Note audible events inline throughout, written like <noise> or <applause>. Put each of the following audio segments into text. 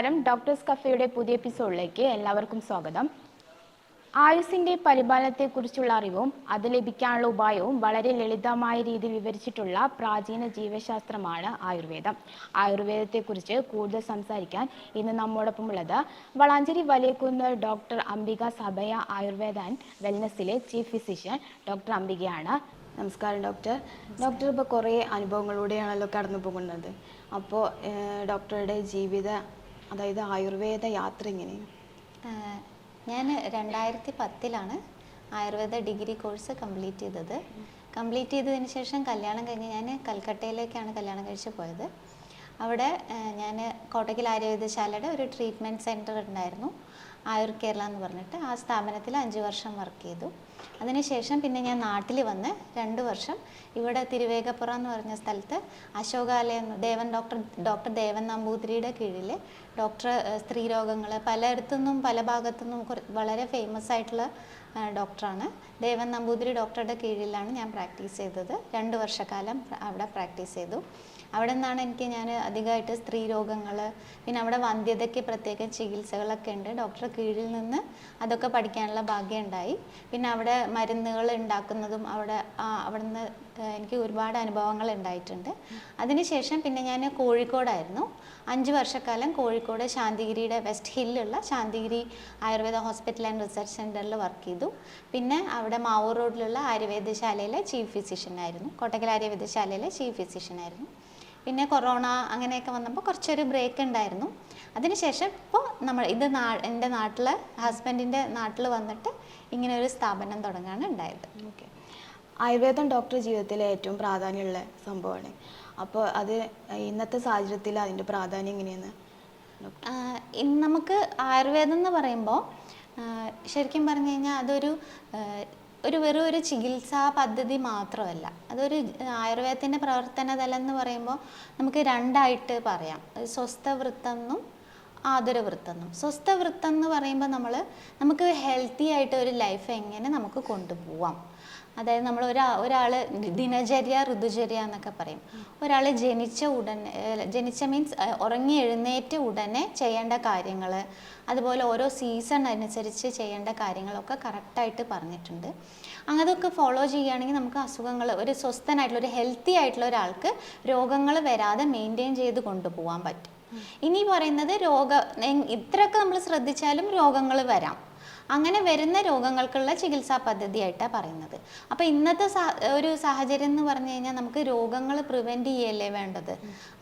നമസ്കാരം. ഡോക്ടേഴ്സ് കഫേയുടെ പുതിയ എപ്പിസോഡിലേക്ക് എല്ലാവർക്കും സ്വാഗതം. ആയുസിന്റെ പരിപാലനത്തെക്കുറിച്ചുള്ള അറിവും അത് ലഭിക്കാനുള്ള ഉപായവും വളരെ ലളിതമായ രീതി വിവരിച്ചിട്ടുള്ള പ്രാചീന ജീവശാസ്ത്രമാണ് ആയുർവേദം. ആയുർവേദത്തെക്കുറിച്ച് കൂടുതൽ സംസാരിക്കാൻ ഇന്ന് നമ്മോടൊപ്പം ഉള്ളത് വളാഞ്ചേരി വലിയക്കുന്ന് ഡോക്ടർ അംബിക സഭയ ആയുർവേദ ആൻഡ് വെൽനസിലെ ചീഫ് ഫിസിഷ്യൻ ഡോക്ടർ അംബികയാണ്. നമസ്കാരം ഡോക്ടർ ഡോക്ടർ ഇപ്പോൾ കുറേ അനുഭവങ്ങളിലൂടെയാണല്ലോ കടന്നു പോകുന്നത് അപ്പോൾ ഡോക്ടറുടെ ജീവിത അതായത് ആയുർവേദ യാത്ര എങ്ങനെയാണ്? ഞാൻ രണ്ടായിരത്തി പത്തിലാണ് ആയുർവേദ ഡിഗ്രി കോഴ്സ് കംപ്ലീറ്റ് ചെയ്തത്. കംപ്ലീറ്റ് ചെയ്തതിന് ശേഷം കല്യാണം കഴിഞ്ഞ് ഞാൻ കൽക്കട്ടയിലേക്കാണ് കല്യാണം കഴിച്ച് പോയത്. അവിടെ ഞാൻ കോട്ടയ്ക്കൽ ആയുർവേദശാലയുടെ ഒരു ട്രീറ്റ്മെന്റ് സെന്റർ ഉണ്ടായിരുന്നു. ആയുർ കേരള എന്ന് പറഞ്ഞിട്ട് ആ സ്ഥാപനത്തിൽ അഞ്ച് വർഷം വർക്ക് ചെയ്തു. അതിനുശേഷം പിന്നെ ഞാൻ നാട്ടിൽ വന്ന് രണ്ട് വർഷം ഇവിടെ തിരുവേഗപ്പുറം എന്ന് പറഞ്ഞ സ്ഥലത്ത് അശോകാലയം ദേവൻ ഡോക്ടർ ഡോക്ടർ ദേവൻ നമ്പൂതിരിയുടെ കീഴിൽ ഡോക്ടർ സ്ത്രീ രോഗങ്ങൾ പലയിടത്തുനിന്നും പല ഭാഗത്തുനിന്നും വളരെ ഫേമസ് ആയിട്ടുള്ള ഡോക്ടറാണ്. ദേവൻ നമ്പൂതിരി ഡോക്ടറുടെ കീഴിലാണ് ഞാൻ പ്രാക്ടീസ് ചെയ്തത്. രണ്ട് വർഷക്കാലം അവിടെ പ്രാക്ടീസ് ചെയ്തു. അവിടെ നിന്നാണ് എനിക്ക് ഞാൻ അധികമായിട്ട് സ്ത്രീ രോഗങ്ങൾ പിന്നെ അവിടെ വന്ധ്യതയ്ക്ക് പ്രത്യേക ചികിത്സകളൊക്കെ ഉണ്ട്. ഡോക്ടർ കീഴിൽ നിന്ന് അതൊക്കെ പഠിക്കാനുള്ള ഭാഗ്യം ഉണ്ടായി. പിന്നെ അവിടെ മരുന്നുകൾ ഉണ്ടാക്കുന്നതും അവിടെ അവിടുന്ന് എനിക്ക് ഒരുപാട് അനുഭവങ്ങൾ ഉണ്ടായിട്ടുണ്ട്. അതിനുശേഷം പിന്നെ ഞാൻ കോഴിക്കോടായിരുന്നു. അഞ്ച് വർഷക്കാലം കോഴിക്കോട് ശാന്തിഗിരിയുടെ west ഹില്ലുള്ള Santhigiri Ayurveda hospital and research സെന്ററിൽ വർക്ക് ചെയ്തു. പിന്നെ അവിടെ മാവൂർ റോഡിലുള്ള ആയുർവേദശാലയിലെ ചീഫ് ഫിസിഷ്യൻ ആയിരുന്നു. കോട്ടക്കൽ ആയുർവേദശാലയിലെ ചീഫ് ഫിസിഷ്യൻ ആയിരുന്നു. പിന്നെ കൊറോണ അങ്ങനെയൊക്കെ വന്നപ്പോൾ കുറച്ചൊരു ബ്രേക്ക് ഉണ്ടായിരുന്നു. അതിനുശേഷം ഇപ്പോൾ നമ്മൾ ഇത് നാ എന്റെ നാട്ടിൽ ഹസ്ബൻഡിന്റെ നാട്ടിൽ വന്നിട്ട് ഇങ്ങനെ ഒരു സ്ഥാപനം തുടങ്ങാണ് ഉണ്ടായത്. ഓക്കെ ആയുർവേദം ഡോക്ടർ ജീവിതത്തിലെ ഏറ്റവും പ്രാധാന്യമുള്ള സംഭവമാണ്. അപ്പോൾ അത് ഇന്നത്തെ സാഹചര്യത്തിൽ അതിന്റെ പ്രാധാന്യം എങ്ങനെയാണ്? നമുക്ക് ആയുർവേദം എന്ന് പറയുമ്പോൾ ശരിക്കും പറഞ്ഞു കഴിഞ്ഞാൽ അതൊരു ഒരു വെറും ഒരു ചികിത്സാ പദ്ധതി മാത്രമല്ല. അതൊരു ആയുർവേദത്തിന്റെ പ്രവർത്തന തലം എന്ന് പറയുമ്പോൾ നമുക്ക് രണ്ടായിട്ട് പറയാം. സ്വസ്ഥ വൃത്തം എന്നും ആതുരവൃത്തം എന്നും സ്വസ്ഥവൃത്തം എന്ന് പറയുമ്പോൾ നമ്മൾ നമുക്ക് ഹെൽത്തി ആയിട്ട് ഒരു ലൈഫ് എങ്ങനെ നമുക്ക് കൊണ്ടുപോവാം? അതായത് നമ്മൾ ഒരാ ഒരാൾ ദിനചര്യ ഋതുചര്യ എന്നൊക്കെ പറയും. ഒരാൾ ജനിച്ച ഉടനെ ജനിച്ച മീൻസ് ഉറങ്ങി എഴുന്നേറ്റ് ഉടനെ ചെയ്യേണ്ട കാര്യങ്ങൾ അതുപോലെ ഓരോ സീസൺ അനുസരിച്ച് ചെയ്യേണ്ട കാര്യങ്ങളൊക്കെ കറക്റ്റായിട്ട് പറഞ്ഞിട്ടുണ്ട്. അങ്ങനെയൊക്കെ ഫോളോ ചെയ്യുകയാണെങ്കിൽ നമുക്ക് അസുഖങ്ങൾ ഒരു സ്വസ്ഥനായിട്ടുള്ള ഒരു ഹെൽത്തി ആയിട്ടുള്ള ഒരാൾക്ക് രോഗങ്ങൾ വരാതെ മെയിന്റെയിൻ ചെയ്ത് കൊണ്ടുപോകാൻ പറ്റും. ഇനി പറയുന്നത് രോഗ ഇത്രയൊക്കെ നമ്മൾ ശ്രദ്ധിച്ചാലും രോഗങ്ങൾ വരാം. അങ്ങനെ വരുന്ന രോഗങ്ങൾക്കുള്ള ചികിത്സാ പദ്ധതിയായിട്ടാണ് പറയുന്നത്. അപ്പോൾ ഇന്നത്തെ ഒരു സാഹചര്യം എന്ന് പറഞ്ഞു കഴിഞ്ഞാൽ നമുക്ക് രോഗങ്ങൾ പ്രിവെന്റ് ചെയ്യല്ലേ വേണ്ടത്?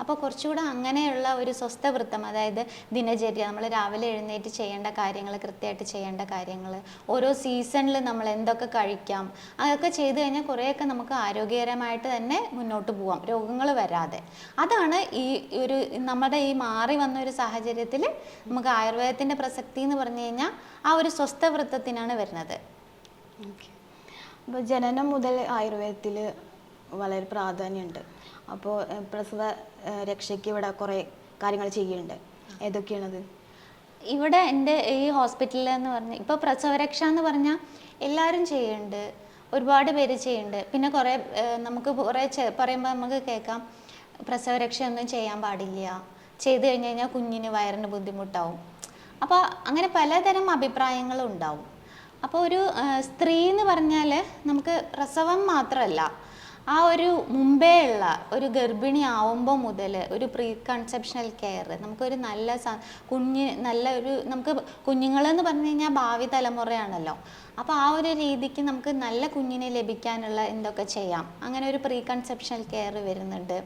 അപ്പോൾ കുറച്ചുകൂടെ അങ്ങനെയുള്ള ഒരു സ്വസ്ഥവൃത്തം അതായത് ദിനചര്യ നമ്മൾ രാവിലെ എഴുന്നേറ്റ് ചെയ്യേണ്ട കാര്യങ്ങൾ കൃത്യമായിട്ട് ചെയ്യേണ്ട കാര്യങ്ങൾ ഓരോ സീസണിൽ നമ്മൾ എന്തൊക്കെ കഴിക്കാം അതൊക്കെ ചെയ്തു കഴിഞ്ഞാൽ കുറേയൊക്കെ നമുക്ക് ആരോഗ്യകരമായിട്ട് തന്നെ മുന്നോട്ട് പോവാം രോഗങ്ങൾ വരാതെ. അതാണ് ഈ ഒരു നമ്മുടെ ഈ മാറി വന്ന ഒരു സാഹചര്യത്തിൽ നമുക്ക് ആയുർവേദത്തിന്റെ പ്രസക്തി എന്ന് പറഞ്ഞു കഴിഞ്ഞാൽ ആ ഒരു സ്വസ്ഥവൃത്തത്തിനാണ് വരുന്നത്. ഓക്കെ. അപ്പോൾ ജനനം മുതൽ ആയുർവേദത്തിൽ വളരെ പ്രാധാന്യമുണ്ട്. അപ്പോൾ പ്രസവ രക്ഷയ്ക്ക് ഇവിടെ കുറേ കാര്യങ്ങൾ ചെയ്യുന്നുണ്ട്. ഏതൊക്കെയാണത്? ഇവിടെ എന്റെ ഈ ഹോസ്പിറ്റലിൽ എന്ന് പറഞ്ഞ ഇപ്പോൾ പ്രസവരക്ഷ എന്ന് പറഞ്ഞാൽ എല്ലാവരും ചെയ്യുന്നുണ്ട്. ഒരുപാട് പേര് ചെയ്യുന്നുണ്ട്. പിന്നെ കുറേ നമുക്ക് കുറേ പറയുമ്പോൾ നമുക്ക് കേൾക്കാം പ്രസവരക്ഷയൊന്നും ചെയ്യാൻ പാടില്ല. ചെയ്തു കഴിഞ്ഞ് കഴിഞ്ഞാൽ കുഞ്ഞിന് വയറിന് ബുദ്ധിമുട്ടാവും. അപ്പോൾ അങ്ങനെ പലതരം അഭിപ്രായങ്ങളും ഉണ്ടാവും അപ്പോൾ ഒരു സ്ത്രീ എന്ന് പറഞ്ഞാൽ നമുക്ക് പ്രസവം മാത്രമല്ല ആ ഒരു മുമ്പേ ഉള്ള ഒരു ഗർഭിണി ആവുമ്പോൾ മുതൽ ഒരു പ്രീ കൺസെപ്ഷണൽ കെയർ നമുക്കൊരു നല്ല കുഞ്ഞ് നല്ല ഒരു നമുക്ക് കുഞ്ഞുങ്ങളെന്ന് പറഞ്ഞു കഴിഞ്ഞാൽ ഭാവി തലമുറയാണല്ലോ. അപ്പോൾ ആ ഒരു രീതിക്ക് നമുക്ക് നല്ല കുഞ്ഞിനെ ലഭിക്കാനുള്ള എന്തൊക്കെ ചെയ്യാം? അങ്ങനെ ഒരു പ്രീ കൺസെപ്ഷണൽ കെയർ വരുന്നുണ്ട്.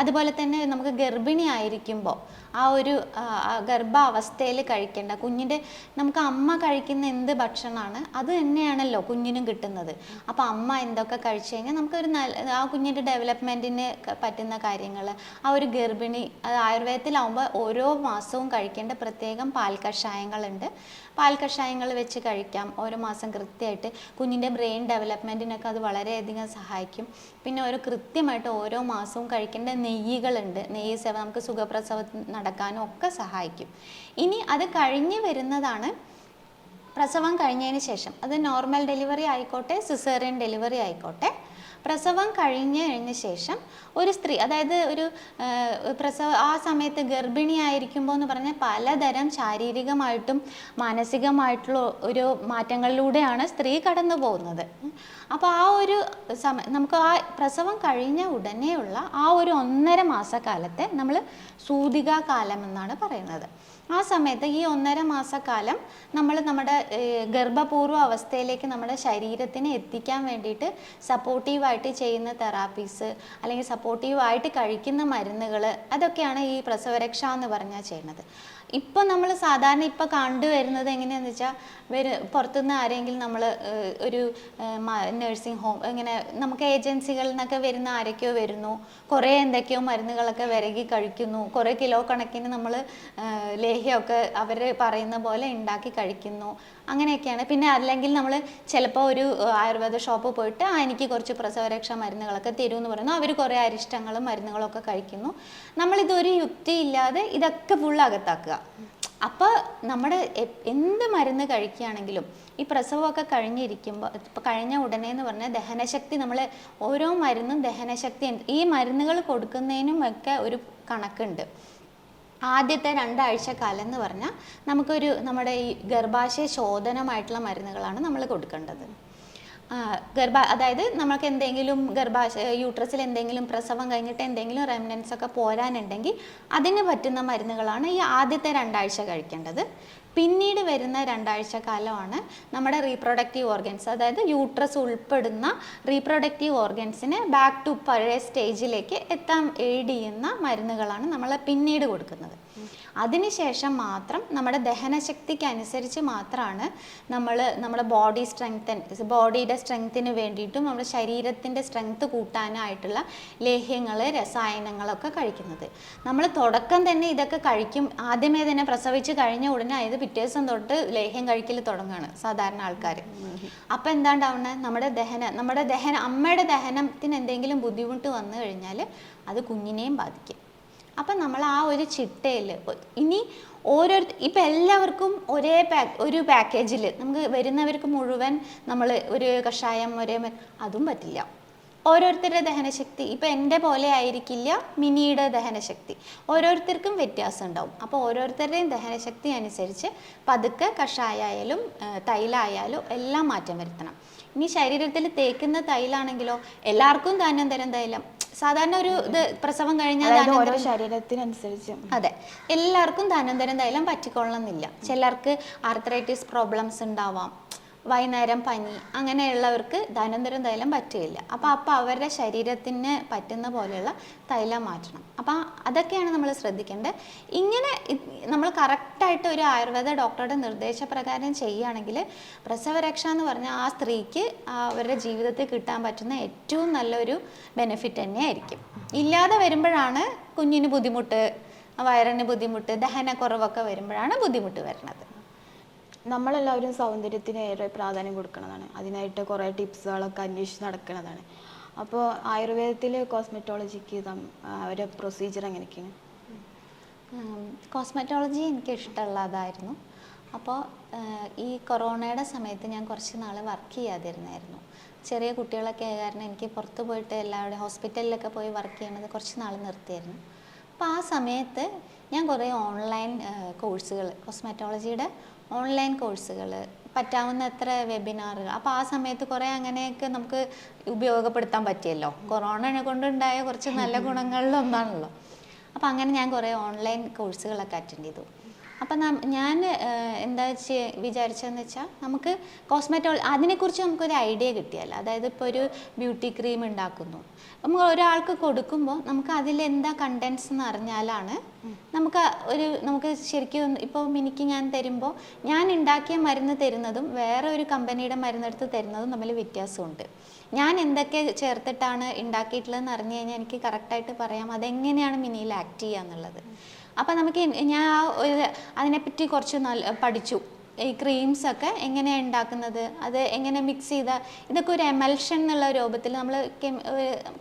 അതുപോലെ തന്നെ നമുക്ക് ഗർഭിണി ആയിരിക്കുമ്പോൾ ആ ഒരു ഗർഭാവസ്ഥയിൽ കഴിക്കേണ്ട കുഞ്ഞിന്റെ നമുക്ക് അമ്മ കഴിക്കുന്ന എന്ത് ഭക്ഷണമാണ് അത് തന്നെയാണല്ലോ കുഞ്ഞിനും കിട്ടുന്നത്. അപ്പോൾ അമ്മ എന്തൊക്കെ കഴിച്ചു കഴിഞ്ഞാൽ നമുക്കൊരു നല്ല ആ കുഞ്ഞിന്റെ ഡെവലപ്മെന്റിന് പറ്റുന്ന കാര്യങ്ങൾ ആ ഒരു ഗർഭിണി ആയുർവേദത്തിലാവുമ്പോൾ ഓരോ മാസവും കഴിക്കേണ്ട പ്രത്യേകം പാൽ കഷായങ്ങളുണ്ട് പാൽ കഷായങ്ങൾ വെച്ച് കഴിക്കാം. ഓരോ മാസം കൃത്യമായിട്ട് കുഞ്ഞിന്റെ ബ്രെയിൻ ഡെവലപ്മെന്റിനൊക്കെ അത് വളരെയധികം സഹായിക്കും. പിന്നെ ഓരോ കൃത്യമായിട്ട് ഓരോ മാസവും കഴിക്കേണ്ട നെയ്യുകളുണ്ട്. നെയ്യ് സേവ നമുക്ക് സുഖപ്രസവം നടക്കാനും ഒക്കെ സഹായിക്കും. ഇനി അത് കഴിഞ്ഞ് വരുന്നതാണ് പ്രസവം കഴിഞ്ഞതിന് ശേഷം. അത് നോർമൽ ഡെലിവറി ആയിക്കോട്ടെ സിസേറിയൻ ഡെലിവറി ആയിക്കോട്ടെ. പ്രസവം കഴിഞ്ഞ് കഴിഞ്ഞ ശേഷം ഒരു സ്ത്രീ അതായത് ഒരു പ്രസവ ആ സമയത്ത് ഗർഭിണിയായിരിക്കുമ്പോൾ എന്ന് പറഞ്ഞാൽ പലതരം ശാരീരികമായിട്ടും മാനസികമായിട്ടുള്ള ഒരു മാറ്റങ്ങളിലൂടെയാണ് സ്ത്രീ കടന്നു പോകുന്നത്. അപ്പോൾ ആ ഒരു സമയം നമുക്ക് ആ പ്രസവം കഴിഞ്ഞ ഉടനെയുള്ള ആ ഒരു ഒന്നര മാസക്കാലത്തെ നമ്മൾ സൂതികാ കാലം എന്നാണ് പറയുന്നത്. ആ സമയത്ത് ഈ ഒന്നര മാസക്കാലം നമ്മൾ നമ്മുടെ ഗർഭപൂർവ അവസ്ഥയിലേക്ക് നമ്മുടെ ശരീരത്തിനെ എത്തിക്കാൻ വേണ്ടിയിട്ട് സപ്പോർട്ടീവായിട്ട് ചെയ്യുന്ന തെറാപ്പീസ് അല്ലെങ്കിൽ സപ്പോർട്ടീവായിട്ട് കഴിക്കുന്ന മരുന്നുകൾ അതൊക്കെയാണ് ഈ പ്രസവരക്ഷ എന്ന് പറഞ്ഞാൽ ചെയ്യുന്നത്. ഇപ്പം നമ്മൾ സാധാരണ ഇപ്പം കണ്ടുവരുന്നത് എങ്ങനെയാണെന്ന് വെച്ചാൽ വരു പുറത്തുനിന്ന് ആരെങ്കിലും നമ്മൾ ഒരു നഴ്സിംഗ് ഹോം ഇങ്ങനെ നമുക്ക് ഏജൻസികളിൽ നിന്നൊക്കെ വരുന്ന ആരൊക്കെയോ വരുന്നു. കുറേ എന്തൊക്കെയോ മരുന്നുകളൊക്കെ വിരകി കഴിക്കുന്നു. കുറേ കിലോ കണക്കിന് നമ്മൾ ലേഹ്യമൊക്കെ അവർ പറയുന്ന പോലെ ഉണ്ടാക്കി കഴിക്കുന്നു. അങ്ങനെയൊക്കെയാണ്. പിന്നെ അല്ലെങ്കിൽ നമ്മൾ ചിലപ്പോൾ ഒരു ആയുർവേദ ഷോപ്പ് പോയിട്ട് ആ എനിക്ക് കുറച്ച് പ്രസവരക്ഷ മരുന്നുകളൊക്കെ തരൂ എന്ന് പറയുന്നു. അവർ കുറേ അരിഷ്ടങ്ങളും മരുന്നുകളൊക്കെ കഴിക്കുന്നു. നമ്മളിതൊരു യുക്തിയില്ലാതെ ഇതൊക്കെ ഫുൾ അകത്താക്കുക. അപ്പോൾ നമ്മുടെ എന്ത് മരുന്ന് കഴിക്കുകയാണെങ്കിലും ഈ പ്രസവമൊക്കെ കഴിഞ്ഞിരിക്കുമ്പോൾ ഇപ്പോൾ കഴിഞ്ഞ ഉടനെ എന്ന് പറഞ്ഞാൽ ദഹനശക്തി നമ്മൾ ഓരോ മരുന്നും ദഹനശക്തി ഈ മരുന്നുകൾ കൊടുക്കുന്നതിനും ഒക്കെ ഒരു കണക്കുണ്ട്. ആദ്യത്തെ രണ്ടാഴ്ച കാലം എന്ന് പറഞ്ഞാൽ നമുക്കൊരു നമ്മുടെ ഈ ഗർഭാശയ ശോധനമായിട്ടുള്ള മരുന്നുകളാണ് നമ്മൾ കൊടുക്കേണ്ടത്. ഗർഭ അതായത് നമുക്ക് എന്തെങ്കിലും ഗർഭാശയ യൂട്രസിൽ എന്തെങ്കിലും പ്രസവം കഴിഞ്ഞിട്ട് എന്തെങ്കിലും റെമിനൻസ് ഒക്കെ പോരാനുണ്ടെങ്കിൽ അതിന് പറ്റുന്ന മരുന്നുകളാണ് ഈ ആദ്യത്തെ രണ്ടാഴ്ച കഴിക്കേണ്ടത്. പിന്നീട് വരുന്ന രണ്ടാഴ്ച കാലമാണ് നമ്മുടെ റീപ്രൊഡക്റ്റീവ് ഓർഗൻസ് അതായത് യൂട്രസ് ഉൾപ്പെടുന്ന റീപ്രൊഡക്റ്റീവ് ഓർഗൻസിനെ ബാക്ക് ടു പഴയ സ്റ്റേജിലേക്ക് എത്താൻ എയ്ഡ് ചെയ്യുന്ന മരുന്നുകളാണ് നമ്മൾ പിന്നീട് കൊടുക്കുന്നത്. അതിനുശേഷം മാത്രം നമ്മുടെ ദഹനശക്തിക്ക് അനുസരിച്ച് മാത്രമാണ് നമ്മൾ നമ്മുടെ ബോഡി സ്ട്രെങ്തൻ ബോഡിയുടെ സ്ട്രെങ്ത്തിന് വേണ്ടിയിട്ടും നമ്മുടെ ശരീരത്തിന്റെ സ്ട്രെങ്ത് കൂട്ടാനായിട്ടുള്ള ലേഹ്യങ്ങൾ രസായനങ്ങളൊക്കെ കഴിക്കുന്നത്. നമ്മൾ തുടക്കം തന്നെ ഇതൊക്കെ കഴിക്കും. ആദ്യമേ തന്നെ പ്രസവിച്ച് കഴിഞ്ഞ ഉടനെ അതായത് പിറ്റേ ദിവസം തൊട്ട് ലേഹ്യം കഴിക്കൽ തുടങ്ങുകയാണ് സാധാരണ ആൾക്കാർ അപ്പം എന്താണ്ടാവുന്നത് നമ്മുടെ ദഹന നമ്മുടെ ദഹന അമ്മയുടെ ദഹനത്തിന് എന്തെങ്കിലും ബുദ്ധിമുട്ട് വന്നു കഴിഞ്ഞാൽ അത് കുഞ്ഞിനെയും ബാധിക്കും. അപ്പം നമ്മൾ ആ ഒരു ചിട്ടയിൽ ഇനി ഓരോ ഇപ്പം എല്ലാവർക്കും ഒരേ പാക്ക് ഒരു പാക്കേജിൽ നമുക്ക് വരുന്നവർക്ക് മുഴുവൻ നമ്മൾ ഒരു കഷായം ഒരേ അതും പറ്റില്ല. ഓരോരുത്തരുടെ ദഹനശക്തി ഇപ്പം എന്റെ പോലെ ആയിരിക്കില്ല മിനിയുടെ ദഹനശക്തി. ഓരോരുത്തർക്കും വ്യത്യാസം ഉണ്ടാവും. അപ്പോൾ ഓരോരുത്തരുടെയും ദഹനശക്തി അനുസരിച്ച് പതുക്കെ കഷായായാലും തൈലായാലും എല്ലാം മാറ്റം വരുത്തണം. ഇനി ശരീരത്തിൽ തേക്കുന്ന തൈലാണെങ്കിലോ എല്ലാവർക്കും ധാന്യം തരം തൈലം. സാധാരണ ഒരു ഇത് പ്രസവം കഴിഞ്ഞാൽ ഓരോ ശരീരത്തിനനുസരിച്ച്. അതെ. എല്ലാവർക്കും ധാനന്തരം തൈലം പറ്റിക്കൊള്ളണമെന്നില്ല ചിലർക്ക് ആർത്രൈറ്റിസ് പ്രോബ്ലംസ് ഉണ്ടാവാം. വൈകുന്നേരം പനി അങ്ങനെയുള്ളവർക്ക് ധനന്തരം തൈലം പറ്റുകയില്ല അപ്പോൾ അപ്പോൾ അവരുടെ ശരീരത്തിന് പറ്റുന്ന പോലെയുള്ള തൈലം മാറ്റണം. അപ്പോൾ അതൊക്കെയാണ് നമ്മൾ ശ്രദ്ധിക്കേണ്ടത്. ഇങ്ങനെ നമ്മൾ കറക്റ്റായിട്ട് ഒരു ആയുർവേദ ഡോക്ടറുടെ നിർദ്ദേശപ്രകാരം ചെയ്യുകയാണെങ്കിൽ പ്രസവരക്ഷ എന്ന് പറഞ്ഞാൽ ആ സ്ത്രീക്ക് അവരുടെ ജീവിതത്തിൽ കിട്ടാൻ പറ്റുന്ന ഏറ്റവും നല്ലൊരു ബെനിഫിറ്റ് തന്നെയായിരിക്കും. ഇല്ലാതെ വരുമ്പോഴാണ് കുഞ്ഞിന് ബുദ്ധിമുട്ട് വയറിന് ബുദ്ധിമുട്ട് ദഹനക്കുറവൊക്കെ വരുമ്പോഴാണ് ബുദ്ധിമുട്ട് വരുന്നത്. നമ്മളെല്ലാവരും സൗന്ദര്യത്തിന് ഏറെ പ്രാധാന്യം കൊടുക്കുന്നതാണ്. അതിനായിട്ട് കുറേ ടിപ്സുകളൊക്കെ അന്വേഷിച്ച് നടക്കുന്നതാണ്. അപ്പോൾ ആയുർവേദത്തിൽ കോസ്മെറ്റോളജിക്ക് അവരുടെ പ്രൊസീജിയർ എങ്ങനെയൊക്കെയാണ്? കോസ്മെറ്റോളജി എനിക്ക് ഇഷ്ടമുള്ളതായിരുന്നു അപ്പോൾ ഈ കൊറോണയുടെ സമയത്ത് ഞാൻ കുറച്ച് നാൾ വർക്ക് ചെയ്യാതിരുന്നായിരുന്നു. ചെറിയ കുട്ടികളൊക്കെ ആയ കാരണം എനിക്ക് പുറത്ത് പോയിട്ട് എല്ലാവരുടെ ഹോസ്പിറ്റലിലൊക്കെ പോയി വർക്ക് ചെയ്യണത് കുറച്ച് നാൾ നിർത്തിയായിരുന്നു. അപ്പോൾ ആ സമയത്ത് ഞാൻ കുറേ ഓൺലൈൻ കോഴ്സുകൾ കോസ്മെറ്റോളജിയുടെ ഓൺലൈൻ കോഴ്സുകൾ പറ്റാവുന്ന എത്ര വെബിനാറുകൾ അപ്പോൾ ആ സമയത്ത് കുറേ അങ്ങനെയൊക്കെ നമുക്ക് ഉപയോഗപ്പെടുത്താൻ പറ്റിയല്ലോ. കൊറോണ കൊണ്ടുണ്ടായ കുറച്ച് നല്ല <laughs> ഗുണങ്ങളിലൊന്നാണല്ലോ അപ്പോൾ അങ്ങനെ ഞാൻ കുറേ ഓൺലൈൻ കോഴ്സുകളൊക്കെ അറ്റൻഡ് ചെയ്തു. അപ്പം ഞാൻ എന്താ വെച്ച് വിചാരിച്ചതെന്ന് വെച്ചാൽ നമുക്ക് കോസ്മെറ്റോൾ അതിനെക്കുറിച്ച് നമുക്കൊരു ഐഡിയ കിട്ടിയല്ലോ. അതായത് ഇപ്പോൾ ഒരു ബ്യൂട്ടി ക്രീം ഉണ്ടാക്കുന്നു. നമ്മൾ ഒരാൾക്ക് കൊടുക്കുമ്പോൾ നമുക്ക് അതിൽ എന്താ കണ്ടൻസ് എന്ന് അറിഞ്ഞാലാണ് നമുക്ക് ഒരു നമുക്ക് ശരിക്കും ഇപ്പോൾ എനിക്ക് ഞാൻ തരുമ്പോൾ ഞാൻ ഉണ്ടാക്കിയ മരുന്ന് തരുന്നതും വേറെ ഒരു കമ്പനിയുടെ മരുന്നെടുത്ത് തരുന്നതും തമ്മിൽ വ്യത്യാസമുണ്ട്. ഞാൻ എന്തൊക്കെ ചേർത്തിട്ടാണ് ഉണ്ടാക്കിയിട്ടുള്ളതെന്ന് അറിഞ്ഞു കഴിഞ്ഞാൽ എനിക്ക് കറക്റ്റായിട്ട് പറയാം. അതെങ്ങനെയാണ് മിനിയിൽ ആക്ട് ചെയ്യുക എന്നുള്ളത് അപ്പം നമുക്ക് ഞാൻ അതിനെപ്പറ്റി കുറച്ച് നല്ല പഠിച്ചു. ഈ ക്രീംസ് ഒക്കെ എങ്ങനെയാണ് ഉണ്ടാക്കുന്നത്? അത് എങ്ങനെ മിക്സ് ചെയ്ത ഇതൊക്കെ ഒരു എമൽഷൻ എന്നുള്ള രൂപത്തിൽ നമ്മൾ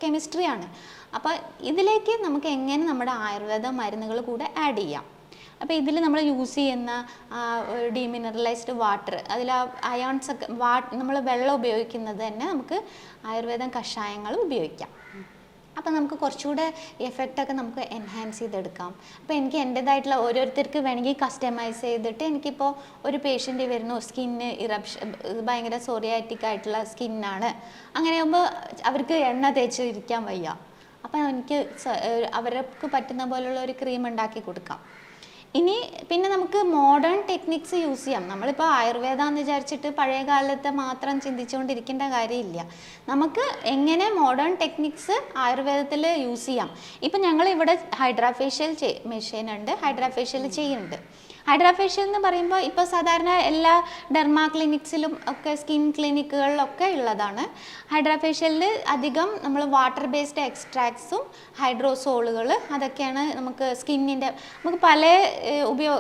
കെമിസ്ട്രിയാണ് അപ്പോൾ ഇതിലേക്ക് നമുക്ക് എങ്ങനെ നമ്മുടെ ആയുർവേദ മരുന്നുകൾ കൂടെ ആഡ് ചെയ്യാം. അപ്പോൾ ഇതിൽ നമ്മൾ യൂസ് ചെയ്യുന്ന ഡീമിനറലൈസ്ഡ് വാട്ടർ അതിൽ ആ അയോൺസ് ഒക്കെ വാ നമ്മൾ വെള്ളം ഉപയോഗിക്കുന്നത് തന്നെ നമുക്ക് ആയുർവേദം കഷായങ്ങൾ ഉപയോഗിക്കാം. അപ്പം നമുക്ക് കുറച്ചുകൂടെ എഫക്റ്റൊക്കെ നമുക്ക് എൻഹാൻസ് ചെയ്തെടുക്കാം. അപ്പോൾ എനിക്ക് എന്റെതായിട്ടുള്ള ഓരോരുത്തർക്ക് വേണമെങ്കിൽ കസ്റ്റമൈസ് ചെയ്തിട്ട് എനിക്കിപ്പോൾ ഒരു പേഷ്യന്റ് വരുന്നു സ്കിന്ന് ഇറപ്ഷൻ ഭയങ്കര സോറിയാറ്റിക് ആയിട്ടുള്ള സ്കിന്നാണ് അങ്ങനെയാകുമ്പോൾ അവർക്ക് എണ്ണ തേച്ച് ഇരിക്കാൻ വയ്യ. അപ്പം എനിക്ക് അവർക്ക് പറ്റുന്ന പോലുള്ള ഒരു ക്രീം ഉണ്ടാക്കി കൊടുക്കാം. ഇനി പിന്നെ നമുക്ക് മോഡേൺ ടെക്നിക്സ് യൂസ് ചെയ്യാം. നമ്മളിപ്പോൾ ആയുർവേദ എന്ന് വിചാരിച്ചിട്ട് പഴയ കാലത്തെ മാത്രം ചിന്തിച്ചുകൊണ്ടിരിക്കേണ്ട കാര്യമില്ല. നമുക്ക് എങ്ങനെ മോഡേൺ ടെക്നിക്സ് ആയുർവേദത്തിൽ യൂസ് ചെയ്യാം? ഇപ്പം ഞങ്ങൾ ഇവിടെ ഹൈഡ്രാഫേഷ്യൽ മെഷീൻ ഉണ്ട്. ഹൈഡ്രാഫേഷ്യൽ ചെയ്യുന്നുണ്ട്. ഹൈഡ്രാഫേഷ്യൽ എന്ന് പറയുമ്പോൾ ഇപ്പോൾ സാധാരണ എല്ലാ ഡെർമാ ക്ലിനിക്സിലും ഒക്കെ സ്കിൻ ക്ലിനിക്കുകളിലൊക്കെ ഉള്ളതാണ്. ഹൈഡ്രാഫേഷ്യലിൽ അധികം നമ്മൾ വാട്ടർ ബേസ്ഡ് എക്സ്ട്രാക്ട്സും ഹൈഡ്രോസോളുകൾ അതൊക്കെയാണ് നമുക്ക് സ്കിന്നിന്റെ നമുക്ക് പല ഉപയോഗ ഉപയോ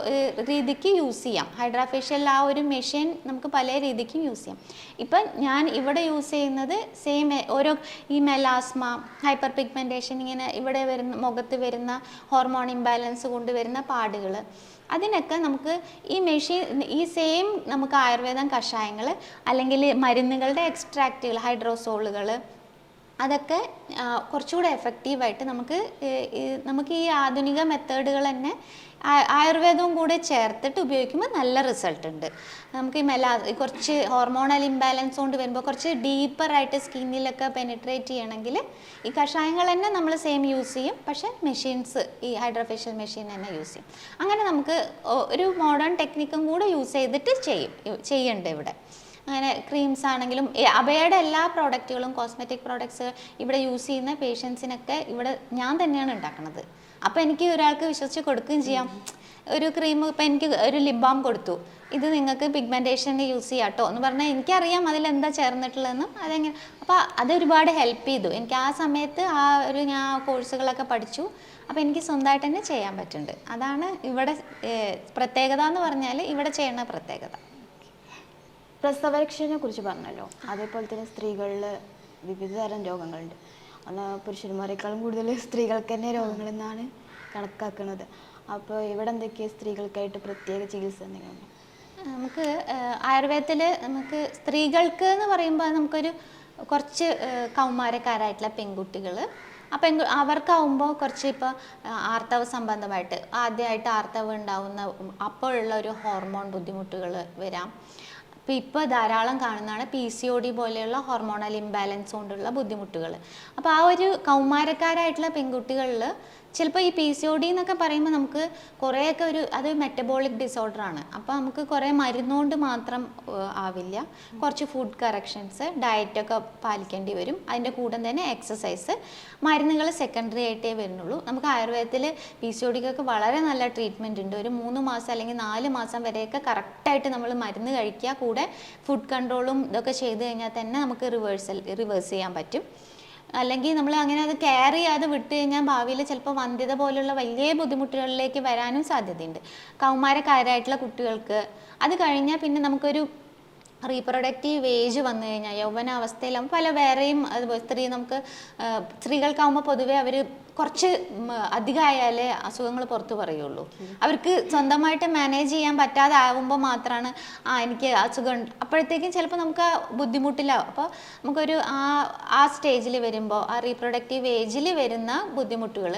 രീതിക്ക് യൂസ് ചെയ്യാം. ഹൈഡ്രാഫേഷ്യൽ ആ ഒരു മെഷീൻ നമുക്ക് പല രീതിക്കും യൂസ് ചെയ്യാം. ഇപ്പം ഞാൻ ഇവിടെ യൂസ് ചെയ്യുന്നത് സെയിം ഓരോ ഈ മെലാസ്മ ഹൈപ്പർ പിഗ്മെന്റേഷൻ ഇങ്ങനെ ഇവിടെ വരുന്ന മുഖത്ത് വരുന്ന ഹോർമോൺ ഇംബാലൻസ് കൊണ്ടുവരുന്ന പാടുകൾ. അതിനൊക്കെ നമുക്ക് ഈ മെഷീൻ ഈ സെയിം നമുക്ക് ആയുർവേദം കഷായങ്ങൾ അല്ലെങ്കിൽ മരുന്നുകളുടെ എക്സ്ട്രാക്റ്റുകൾ ഹൈഡ്രോസോളുകൾ അതൊക്കെ കുറച്ചുകൂടെ എഫക്റ്റീവായിട്ട് നമുക്ക് നമുക്ക് ഈ ആധുനിക മെത്തേഡുകൾ തന്നെ ആയുർവേദവും കൂടെ ചേർത്തിട്ട് ഉപയോഗിക്കുമ്പോൾ നല്ല റിസൾട്ട് ഉണ്ട്. നമുക്ക് ഈ മെലാ കുറച്ച് ഹോർമോണൽ ഇംബാലൻസ് കൊണ്ട് വരുമ്പോൾ കുറച്ച് ഡീപ്പറായിട്ട് സ്കിന്നിലൊക്കെ പെനിട്രേറ്റ് ചെയ്യണമെങ്കിൽ ഈ കഷായങ്ങൾ തന്നെ നമ്മൾ സെയിം യൂസ് ചെയ്യും. പക്ഷേ മെഷീൻസ് ഈ ഹൈഡ്രോഫേഷ്യൽ മെഷീൻ തന്നെ യൂസ് ചെയ്യും. അങ്ങനെ നമുക്ക് ഒരു മോഡേൺ ടെക്നിക്കും കൂടെ യൂസ് ചെയ്തിട്ട് ചെയ്യും. ചെയ്യുന്നുണ്ട് ഇവിടെ. അങ്ങനെ ക്രീംസ് ആണെങ്കിലും അബയുടെ എല്ലാ പ്രോഡക്റ്റുകളും കോസ്മെറ്റിക് പ്രോഡക്ട്സ് ഇവിടെ യൂസ് ചെയ്യുന്ന പേഷ്യൻസിനൊക്കെ ഇവിടെ ഞാൻ തന്നെയാണ് ഉണ്ടാക്കുന്നത് അപ്പോൾ എനിക്ക് ഒരാൾക്ക് വിശ്വസിച്ച് കൊടുക്കുകയും ചെയ്യാം. ഒരു ക്രീം ഇപ്പം എനിക്ക് ഒരു ലിപ് ബാം കൊടുത്തു. ഇത് നിങ്ങൾക്ക് പിഗ്മെന്റേഷന് യൂസ് ചെയ്യാം കേട്ടോ എന്ന് പറഞ്ഞാൽ എനിക്കറിയാം അതിലെന്താ ചേർന്നിട്ടുള്ളതെന്നും അതെങ്ങനെ. അപ്പോൾ അതൊരുപാട് ഹെൽപ്പ് ചെയ്തു. എനിക്ക് ആ സമയത്ത് ആ ഒരു ഞാൻ കോഴ്സുകളൊക്കെ പഠിച്ചു. അപ്പോൾ എനിക്ക് സ്വന്തമായിട്ട് തന്നെ ചെയ്യാൻ പറ്റുന്നുണ്ട്. അതാണ് ഇവിടെ പ്രത്യേകത എന്ന് പറഞ്ഞാൽ ഇവിടെ ചെയ്യുന്ന പ്രത്യേകത. പ്രസവരക്ഷനെ കുറിച്ച് പറഞ്ഞല്ലോ. അതേപോലെ തന്നെ സ്ത്രീകളിൽ വിവിധ തരം രോഗങ്ങളുണ്ട്. അന്ന് പുരുഷന്മാരെക്കാളും കൂടുതൽ സ്ത്രീകൾക്ക് തന്നെ രോഗങ്ങളെന്നാണ് കണക്കാക്കുന്നത്. അപ്പോൾ ഇവിടെ എന്തൊക്കെയാണ് സ്ത്രീകൾക്കായിട്ട് പ്രത്യേക ചികിത്സ എന്തെങ്കിലും നമുക്ക് ആയുർവേദത്തിൽ നമുക്ക് സ്ത്രീകൾക്ക് എന്ന് പറയുമ്പോൾ നമുക്കൊരു കുറച്ച് കൗമാരക്കാരായിട്ടുള്ള പെൺകുട്ടികൾ ആ പെൺകു അവർക്കാവുമ്പോൾ കുറച്ച് ഇപ്പോൾ ആർത്തവ സംബന്ധമായിട്ട് ആദ്യമായിട്ട് ആർത്തവം ഉണ്ടാവുന്ന അപ്പോഴുള്ള ഒരു ഹോർമോൺ ബുദ്ധിമുട്ടുകൾ വരാം. അപ്പോൾ ഇപ്പോൾ ധാരാളം കാണുന്നതാണ് പി സി ഒ ഡി പോലെയുള്ള ഹോർമോണൽ ഇംബാലൻസ് കൊണ്ടുള്ള ബുദ്ധിമുട്ടുകൾ അപ്പോൾ ആ ഒരു കൗമാരക്കാരായിട്ടുള്ള പെൺകുട്ടികളിൽ ചിലപ്പോൾ ഈ പി സി ഒ ഡി എന്നൊക്കെ പറയുമ്പോൾ നമുക്ക് കുറേയൊക്കെ ഒരു അത് മെറ്റബോളിക് ഡിസോർഡർ ആണ്. അപ്പോൾ നമുക്ക് കുറേ മരുന്നുകൊണ്ട് മാത്രം ആവില്ല. കുറച്ച് ഫുഡ് കറക്ഷൻസ് ഡയറ്റൊക്കെ പാലിക്കേണ്ടി വരും. അതിന്റെ കൂടെ തന്നെ എക്സസൈസ് മരുന്നുകൾ സെക്കൻഡറി ആയിട്ടേ വരുന്നുള്ളൂ. നമുക്ക് ആയുർവേദത്തിൽ പി സി ഒ ഡിക്കൊക്കെ വളരെ നല്ല ട്രീറ്റ്മെന്റ് ഉണ്ട്. ഒരു മൂന്ന് മാസം അല്ലെങ്കിൽ നാല് മാസം വരെയൊക്കെ കറക്റ്റായിട്ട് നമ്മൾ മരുന്ന് കഴിക്കുക. കൂടെ ഫുഡ് കൺട്രോളും ഇതൊക്കെ ചെയ്ത് കഴിഞ്ഞാൽ തന്നെ നമുക്ക് റിവേഴ്സൽ റിവേഴ്സ് ചെയ്യാൻ പറ്റും. അല്ലെങ്കിൽ നമ്മൾ അങ്ങനെ അത് കെയർ ചെയ്യാതെ വിട്ട് കഴിഞ്ഞാൽ ഭാവിയിൽ ചിലപ്പോൾ വന്ധ്യത പോലുള്ള വലിയ ബുദ്ധിമുട്ടുകളിലേക്ക് വരാനും സാധ്യതയുണ്ട്. കൗമാരക്കാരായിട്ടുള്ള കുട്ടികൾക്ക് അത് കഴിഞ്ഞാൽ പിന്നെ നമുക്കൊരു റീപ്രൊഡക്റ്റീവ് ഏജ് വന്നു കഴിഞ്ഞാൽ യൗവനാവസ്ഥയിലാകുമ്പോൾ പല വേറെയും സ്ത്രീ നമുക്ക് സ്ത്രീകൾക്കാകുമ്പോൾ പൊതുവേ അവർ കുറച്ച് അധികമായാൽ അസുഖങ്ങൾ പുറത്ത് പറയുള്ളൂ. അവർക്ക് സ്വന്തമായിട്ട് മാനേജ് ചെയ്യാൻ പറ്റാതെ ആവുമ്പോൾ മാത്രമാണ് ആ എനിക്ക് അസുഖം അപ്പോഴത്തേക്കും ചിലപ്പോൾ നമുക്ക് ആ ബുദ്ധിമുട്ടിലാവും അപ്പോൾ നമുക്കൊരു ആ ആ സ്റ്റേജിൽ വരുമ്പോൾ ആ റീപ്രൊഡക്റ്റീവ് ഏജിൽ വരുന്ന ബുദ്ധിമുട്ടുകൾ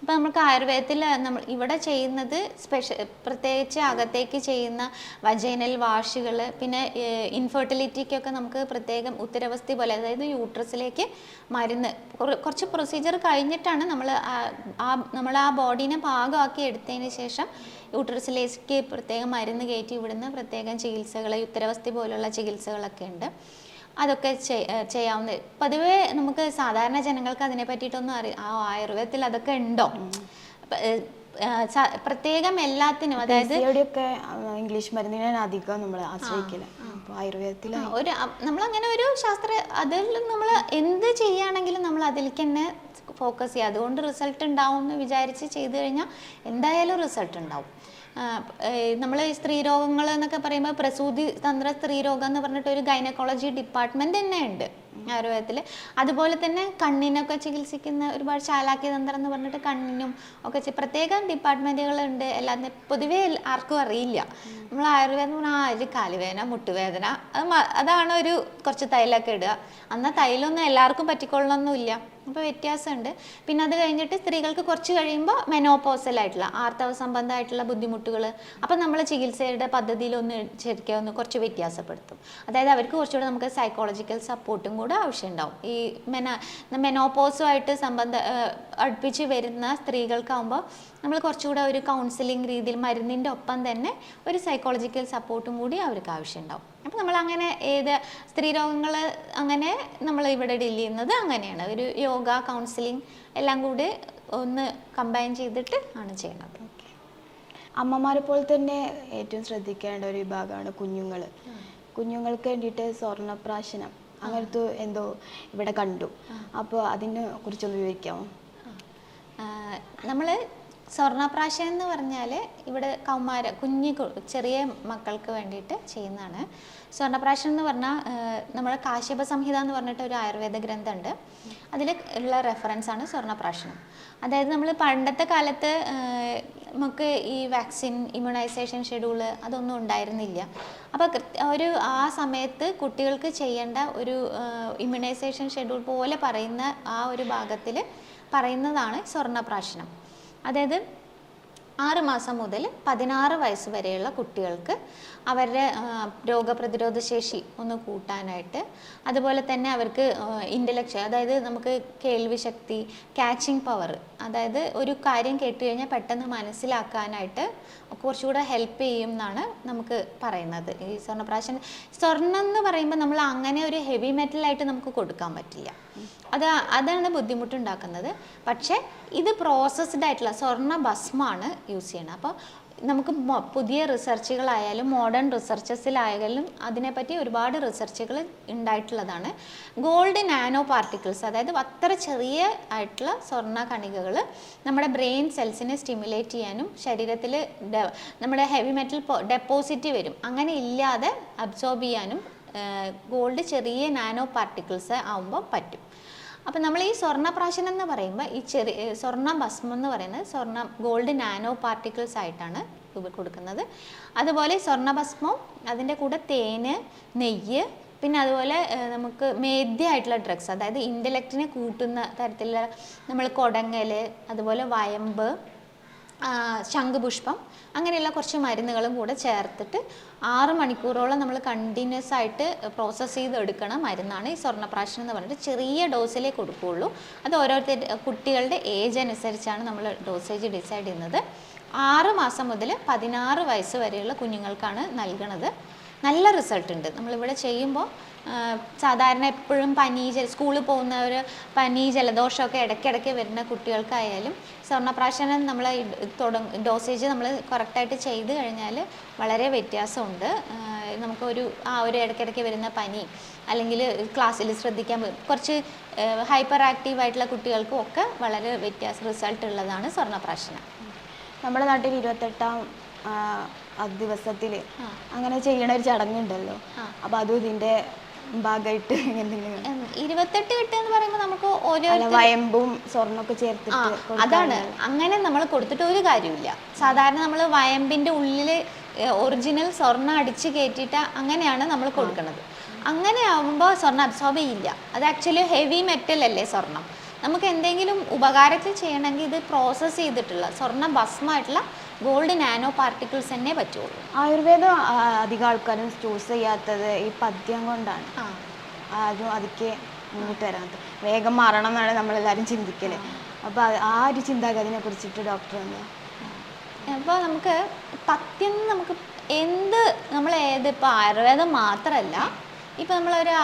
ഇപ്പോൾ നമുക്ക് ആയുർവേദത്തിൽ നമ്മൾ ഇവിടെ ചെയ്യുന്നത് സ്പെഷ്യൽ പ്രത്യേകിച്ച് അകത്തേക്ക് ചെയ്യുന്ന വജൈനൽ വാഷുകൾ പിന്നെ ഇൻഫെർട്ടിലിറ്റിക്കൊക്കെ നമുക്ക് പ്രത്യേകം ഉത്തരവസ്ഥി പോലെ അതായത് യൂട്രസിലേക്ക് മരുന്ന് കുറ- കുറച്ച് പ്രൊസീജിയർ കഴിഞ്ഞിട്ടാണ് നമ്മൾ ആ നമ്മൾ ആ ബോഡീനെ പാകമാക്കി എടുത്തതിന് ശേഷം യൂട്രസിലേക്ക് പ്രത്യേകം മരുന്ന് കയറ്റി ഇവിടുന്ന് പ്രത്യേകം ചികിത്സകൾ ഉത്തരവസ്ഥി പോലുള്ള ചികിത്സകളൊക്കെ ഉണ്ട്. അതൊക്കെ ചെയ്യാവുന്ന പതിവേ നമുക്ക് സാധാരണ ജനങ്ങൾക്ക് അതിനെ പറ്റിയിട്ടൊന്നും അറി ആ ആയുർവേദത്തിൽ അതൊക്കെ ഉണ്ടോ? പ്രത്യേകം എല്ലാത്തിനും അതായത് ഇംഗ്ലീഷ് മരുന്നിനാണ് അധികം നമ്മൾ ആശ്രയിക്കില്ല ആയുർവേദത്തിൽ ഒരു നമ്മൾ അങ്ങനെ ഒരു ശാസ്ത്ര അതിൽ നമ്മൾ എന്ത് ചെയ്യുകയാണെങ്കിലും നമ്മൾ അതിലേക്ക് തന്നെ ഫോക്കസ് ചെയ്യുക. അതുകൊണ്ട് റിസൾട്ട് ഉണ്ടാവും എന്ന് വിചാരിച്ച് ചെയ്തു കഴിഞ്ഞാൽ എന്തായാലും റിസൾട്ട് ഉണ്ടാവും. നമ്മൾ സ്ത്രീരോഗങ്ങൾ എന്നൊക്കെ പറയുമ്പോൾ പ്രസൂതി തന്ത്ര സ്ത്രീരോഗം എന്ന് പറഞ്ഞിട്ട് ഒരു ഗൈനക്കോളജി ഡിപ്പാർട്ട്മെന്റ് തന്നെ ഉണ്ട്. ആയുർവേദത്തിൽ അതുപോലെ തന്നെ കണ്ണിനൊക്കെ ചികിത്സിക്കുന്ന ഒരുപാട് ശാലാക്യ തന്ത്രം എന്ന് പറഞ്ഞിട്ട് കണ്ണിനും ഒക്കെ പ്രത്യേകം ഡിപ്പാർട്ട്മെന്റുകളുണ്ട് എല്ലാം പൊതുവേ ആർക്കും അറിയില്ല. നമ്മൾ ആയുർവേദം പറഞ്ഞാൽ ആ ഒരു കാലുവേദന മുട്ടുവേദന അത് അതാണ് ഒരു കുറച്ച് തൈലൊക്കെ ഇടുക. എന്നാൽ തൈലൊന്നും എല്ലാവർക്കും പറ്റിക്കൊള്ളണമെന്നില്ല അപ്പോൾ വ്യത്യാസമുണ്ട്. പിന്നെ അത് കഴിഞ്ഞിട്ട് സ്ത്രീകൾക്ക് കുറച്ച് കഴിയുമ്പോൾ മെനോപോസലായിട്ടുള്ള ആർത്തവ സംബന്ധമായിട്ടുള്ള ബുദ്ധിമുട്ടുകൾ അപ്പം നമ്മൾ ചികിത്സയുടെ പദ്ധതിയിലൊന്ന് ശരിക്കും ഒന്ന് കുറച്ച് വ്യത്യാസപ്പെടുത്തും. അതായത് അവർക്ക് കുറച്ചുകൂടെ നമുക്ക് സൈക്കോളജിക്കൽ സപ്പോർട്ടും കൂടെ ആവശ്യമുണ്ടാവും. ഈ മെന മെനോപോസുമായിട്ട് സംബന്ധ അടുപ്പിച്ച് വരുന്ന സ്ത്രീകൾക്കാവുമ്പോൾ നമ്മൾ കുറച്ചുകൂടെ ഒരു കൗൺസിലിംഗ് രീതിയിൽ മരുന്നിന്റെ ഒപ്പം തന്നെ ഒരു സൈക്കോളജിക്കൽ സപ്പോർട്ടും കൂടി അവർക്ക് ആവശ്യമുണ്ടാവും. അപ്പോൾ നമ്മൾ അങ്ങനെ ഏത് സ്ത്രീ രോഗങ്ങൾ അങ്ങനെ നമ്മൾ ഇവിടെ ഡീൽ ചെയ്യുന്നത് അങ്ങനെയാണ്. ഒരു യോഗ കൗൺസിലിംഗ് എല്ലാം കൂടി ഒന്ന് കമ്പൈൻ ചെയ്തിട്ട് ആണ് ചെയ്യുന്നത്. അമ്മമാരെ പോലെ തന്നെ ഏറ്റവും ശ്രദ്ധിക്കേണ്ട ഒരു വിഭാഗമാണ് കുഞ്ഞുങ്ങൾ. കുഞ്ഞുങ്ങൾക്ക് വേണ്ടിയിട്ട് സ്വർണപ്രാശനം. അങ്ങനത്തെ എന്തോ ഇവിടെ കണ്ടു. അപ്പോൾ അതിനെ കുറിച്ചൊന്ന് വിവരിക്കാമോ? നമ്മൾ സ്വർണപ്രാശം എന്ന് പറഞ്ഞാൽ ഇവിടെ കൗമാര കുഞ്ഞു ചെറിയ മക്കൾക്ക് വേണ്ടിയിട്ട് ചെയ്യുന്നതാണ്. സ്വർണപ്രാശം എന്ന് പറഞ്ഞാൽ നമ്മൾ കാശ്യപ സംഹിത എന്ന് പറഞ്ഞിട്ട് ഒരു ആയുർവേദ ഗ്രന്ഥമുണ്ട്. അതിൽ ഉള്ള റെഫറൻസ് ആണ് സ്വർണപ്രാശനം. അതായത് നമ്മൾ പണ്ടത്തെ കാലത്ത് നമുക്ക് ഈ വാക്സിൻ ഇമ്മ്യൂണൈസേഷൻ ഷെഡ്യൂൾ അതൊന്നും ഉണ്ടായിരുന്നില്ല. അപ്പോൾ ഒരു ആ സമയത്ത് കുട്ടികൾക്ക് ചെയ്യേണ്ട ഒരു ഇമ്മ്യൂണൈസേഷൻ ഷെഡ്യൂൾ പോലെ പറയുന്ന ആ ഒരു ഭാഗത്തിൽ പറയുന്നതാണ് സ്വർണപ്രാശനം. അതായത് ആറ് മാസം മുതൽ പതിനാറ് വയസ്സ് വരെയുള്ള കുട്ടികൾക്ക് അവരുടെ രോഗപ്രതിരോധ ശേഷി ഒന്ന് കൂട്ടാനായിട്ട് അതുപോലെ തന്നെ അവർക്ക് ഇന്റലക്ച്വൽ അതായത് നമുക്ക് കേൾവി ശക്തി ക്യാച്ചിങ് പവർ അതായത് ഒരു കാര്യം കേട്ട് കഴിഞ്ഞാൽ പെട്ടെന്ന് മനസ്സിലാക്കാനായിട്ട് കുറച്ചുകൂടെ ഹെൽപ്പ് ചെയ്യും എന്നാണ് നമുക്ക് പറയുന്നത്. ഈ സ്വർണപ്രാശൻ സ്വർണം എന്ന് പറയുമ്പോൾ നമ്മൾ അങ്ങനെ ഒരു ഹെവി മെറ്റലായിട്ട് നമുക്ക് കൊടുക്കാൻ പറ്റില്ല. അത് അതാണ് ബുദ്ധിമുട്ടുണ്ടാക്കുന്നത് പക്ഷേ ഇത് പ്രോസസ്ഡ് ആയിട്ടുള്ള സ്വർണ ഭസ്മാണ് യൂസ് ചെയ്യണം അപ്പോൾ നമുക്ക് പുതിയ റിസർച്ചുകളായാലും മോഡേൺ റിസർച്ചസിലായാലും അതിനെപ്പറ്റി ഒരുപാട് റിസർച്ചുകൾ ഉണ്ടായിട്ടുള്ളതാണ് ഗോൾഡ് നാനോ പാർട്ടിക്കിൾസ് അതായത് അത്ര ചെറിയ ആയിട്ടുള്ള സ്വർണ കണികകൾ നമ്മുടെ ബ്രെയിൻ സെൽസിനെ സ്റ്റിമുലേറ്റ് ചെയ്യാനും ശരീരത്തിൽ നമ്മുടെ ഹെവി മെറ്റൽ ഡെപ്പോസിറ്റ് വരും. അങ്ങനെ ഇല്ലാതെ അബ്സോർബ് ചെയ്യാനും ഗോൾഡ് ചെറിയ നാനോ പാർട്ടിക്കിൾസ് ആവുമ്പോൾ പറ്റും. അപ്പം നമ്മൾ ഈ സ്വർണപ്രാശനം എന്ന് പറയുമ്പോൾ ഈ ചെറിയ സ്വർണ ഭസ്മം എന്ന് പറയുന്നത് സ്വർണ ഗോൾഡ് നാനോ പാർട്ടിക്കിൾസ് ആയിട്ടാണ് കൊടുക്കുന്നത്. അതുപോലെ സ്വർണഭസ്മം അതിന്റെ കൂടെ തേന് നെയ്യ് പിന്നെ അതുപോലെ നമുക്ക് മേദ്യമായിട്ടുള്ള ഡ്രഗ്സ് അതായത് ഇന്റലക്റ്റിനെ കൂട്ടുന്ന തരത്തിലുള്ള നമ്മൾ കൊടങ്ങൽ അതുപോലെ വയമ്പ് ശംഖുപുഷ്പം അങ്ങനെയുള്ള കുറച്ച് മരുന്നുകളും കൂടെ ചേർത്തിട്ട് ആറ് മണിക്കൂറോളം നമ്മൾ കണ്ടിന്യൂസ് ആയിട്ട് പ്രോസസ്സ് ചെയ്ത് ചെയ്തെടുക്കണ മരുന്നാണ് ഈ സ്വർണപ്രാശനം എന്ന് പറഞ്ഞിട്ട് ചെറിയ ഡോസിലേ കൊടുക്കുകയുള്ളൂ. അത് ഓരോരുത്തർ കുട്ടികളുടെ ഏജ് അനുസരിച്ചാണ് നമ്മൾ ഡോസേജ് ഡിസൈഡ് ചെയ്യുന്നത്. ആറ് മാസം മുതൽ പതിനാറ് വയസ്സ് വരെയുള്ള കുഞ്ഞുങ്ങൾക്കാണ് നൽകണത്. നല്ല റിസൾട്ട് ഉണ്ട്. നമ്മളിവിടെ ചെയ്യുമ്പോൾ സാധാരണ എപ്പോഴും പനി ജല- സ്കൂളിൽ പോകുന്നവർ പനി ജലദോഷമൊക്കെ ഇടയ്ക്കിടയ്ക്ക് വരുന്ന കുട്ടികൾക്കായാലും സ്വർണപ്രാശനം നമ്മൾ തുടങ്ങ ഡോസേജ് നമ്മൾ കറക്റ്റായിട്ട് ചെയ്ത് കഴിഞ്ഞാൽ വളരെ വ്യത്യാസമുണ്ട്. നമുക്കൊരു ആ ഒരു ഇടയ്ക്കിടയ്ക്ക് വരുന്ന പനി അല്ലെങ്കിൽ ക്ലാസ്സിൽ ശ്രദ്ധിക്കാൻ കുറച്ച് ഹൈപ്പർ ആക്റ്റീവ് ആയിട്ടുള്ള കുട്ടികൾക്കും ഒക്കെ വളരെ വ്യത്യാസം റിസൾട്ട് ഉള്ളതാണ് സ്വർണപ്രാശനം. നമ്മുടെ നാട്ടിൽ ഇരുപത്തെട്ടാം ദിവസത്തിൽ അങ്ങനെ ചെയ്യണ ഒരു ചടങ്ങുണ്ടല്ലോ. അപ്പോൾ അതും ഇതിന്റെ ഭാഗമായിട്ട് ഇരുപത്തെട്ട് കെട്ട് എന്ന് പറയുമ്പോൾ നമുക്ക് ഓരോ വയമ്പും സ്വർണമൊക്കെ ചേർത്ത് ചേർത്തിട്ട് അതാണ്. അങ്ങനെ നമ്മൾ കൊടുത്തിട്ട് ഒരു കാര്യമില്ല സാധാരണ നമ്മൾ വയമ്പിന്റെ ഉള്ളിൽ ഒറിജിനൽ സ്വർണം അടിച്ച് കയറ്റിയിട്ട് അങ്ങനെയാണ് നമ്മൾ കൊടുക്കുന്നത് അങ്ങനെ ആവുമ്പോൾ സ്വർണം അബ്സോർബ് ചെയ്യില്ല. അത് ആക്ച്വലി ഹെവി മെറ്റൽ അല്ലേ സ്വർണം നമുക്ക് എന്തെങ്കിലും ഉപകാരത്തിൽ ചെയ്യണമെങ്കിൽ ഇത് പ്രോസസ്സ് ചെയ്തിട്ടുള്ള സ്വർണ ഭസ്മമായിട്ടുള്ള ഗോൾഡ് നാനോ പാർട്ടിക്കിൾസ് തന്നെ പറ്റുള്ളൂ. ആയുർവേദം അധികം ആൾക്കാരും ചൂസ് ചെയ്യാത്തത് ഈ പദ്യം കൊണ്ടാണ്. ആരും അതൊക്കെ മുന്നിട്ട് വരാത്തത്. വേഗം മാറണം എന്നാണ് നമ്മളെല്ലാവരും ചിന്തിക്കൽ. അപ്പോൾ ആ ഒരു ചിന്താഗതിനെ കുറിച്ചിട്ട് ഡോക്ടർ എന്താ അപ്പോൾ നമുക്ക് പത്യം നമുക്ക് എന്ത് നമ്മൾ ഏത് ഇപ്പോൾ ആയുർവേദം മാത്രമല്ല ഇപ്പോൾ നമ്മളൊരു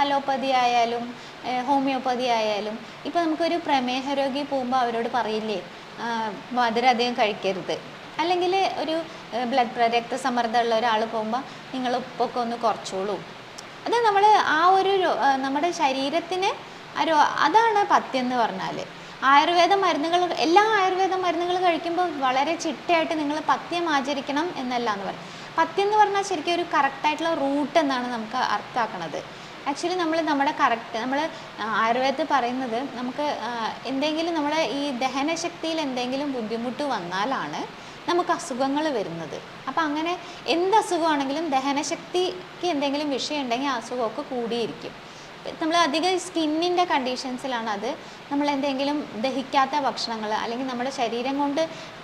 അലോപ്പതി ആയാലും ഹോമിയോപ്പതി ആയാലും ഇപ്പോൾ നമുക്കൊരു പ്രമേഹ രോഗി പോകുമ്പോൾ അവരോട് പറയില്ലേ മധുരം അധികം കഴിക്കരുത്. അല്ലെങ്കിൽ ഒരു ബ്ലഡ് രക്തസമ്മർദ്ദമുള്ള ഒരാൾ പോകുമ്പോൾ നിങ്ങൾ ഉപ്പൊക്കെ ഒന്ന് കുറച്ചോളൂ. അത് നമ്മൾ ആ ഒരു നമ്മുടെ ശരീരത്തിന് ഒരു അതാണ് പഥ്യം എന്ന് പറഞ്ഞാൽ ആയുർവേദ മരുന്നുകൾ എല്ലാ ആയുർവേദ മരുന്നുകൾ കഴിക്കുമ്പോൾ വളരെ ചിട്ടയായിട്ട് നിങ്ങൾ പത്യം ആചരിക്കണം എന്നല്ല എന്ന് പറയും പഥ്യം എന്ന് പറഞ്ഞാൽ ശരിക്കും ഒരു കറക്റ്റായിട്ടുള്ള റൂട്ട് എന്നാണ് നമുക്ക് അർത്ഥമാക്കണത്. ആക്ച്വലി നമ്മൾ നമ്മുടെ കറക്റ്റ് നമ്മൾ ആയുർവേദത്തിൽ പറയുന്നത് നമുക്ക് എന്തെങ്കിലും നമ്മുടെ ഈ ദഹനശക്തിയിൽ എന്തെങ്കിലും ബുദ്ധിമുട്ട് വന്നാലാണ് നമുക്ക് അസുഖങ്ങൾ വരുന്നത്. അപ്പോൾ അങ്ങനെ എന്ത് അസുഖമാണെങ്കിലും ദഹനശക്തിക്ക് എന്തെങ്കിലും വിഷയം ഉണ്ടെങ്കിൽ ആ അസുഖമൊക്കെ കൂടിയിരിക്കും. നമ്മൾ അധികം സ്കിന്നിന്റെ കണ്ടീഷൻസിലാണ് അത് നമ്മൾ എന്തെങ്കിലും ദഹിക്കാത്ത ഭക്ഷണങ്ങൾ അല്ലെങ്കിൽ നമ്മുടെ ശരീരം കൊണ്ട്